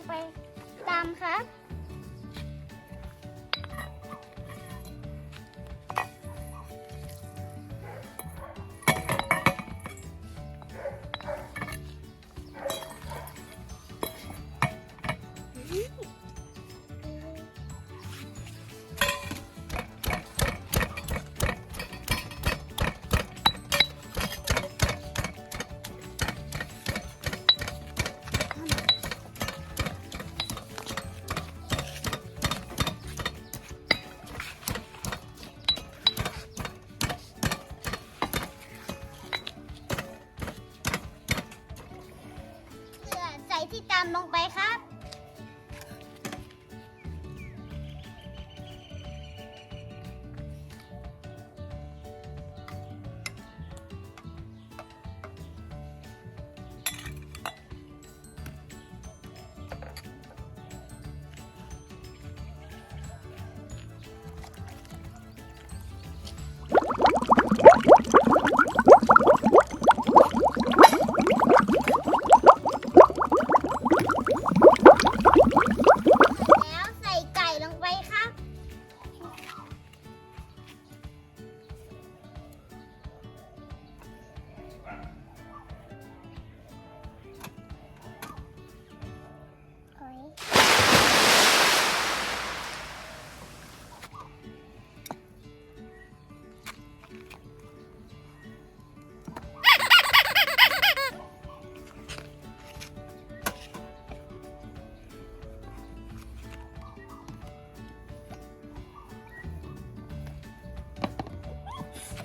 งไปตามครับ ตามลงไปครับ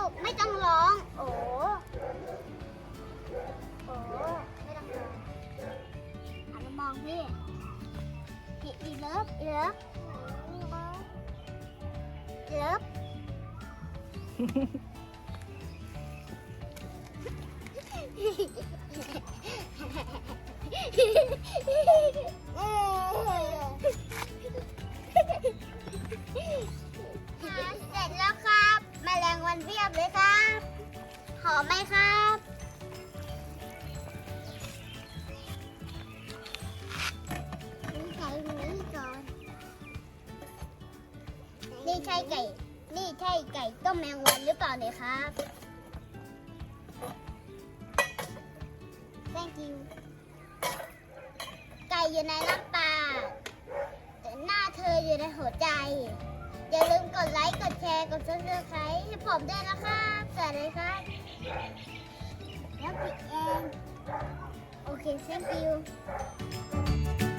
ไก่ก็สุกไม่ต้องร้อง โอ้โอ้ไม่ต้องร้องหันมามองพี่พี่อีเลิฟอีเลิฟอีเลิฟเสร็ อมไหมครับนี่ใช้นี้ก่อน นี่ใช่ไก่ นี่ใช่ไก่ต้มแมงวันหรือเปล่าเนี่ยครับ thank you ไก่อยู่ในน้ำปลาแต่หน้าเธออยู่ในหัวใจ อย่าลืมกดไลค์ กดแชร์ กดซับสไครต์ให้ผมด้วยนะครับ สวัสดีครับแล้วปิดเองโอเค thank you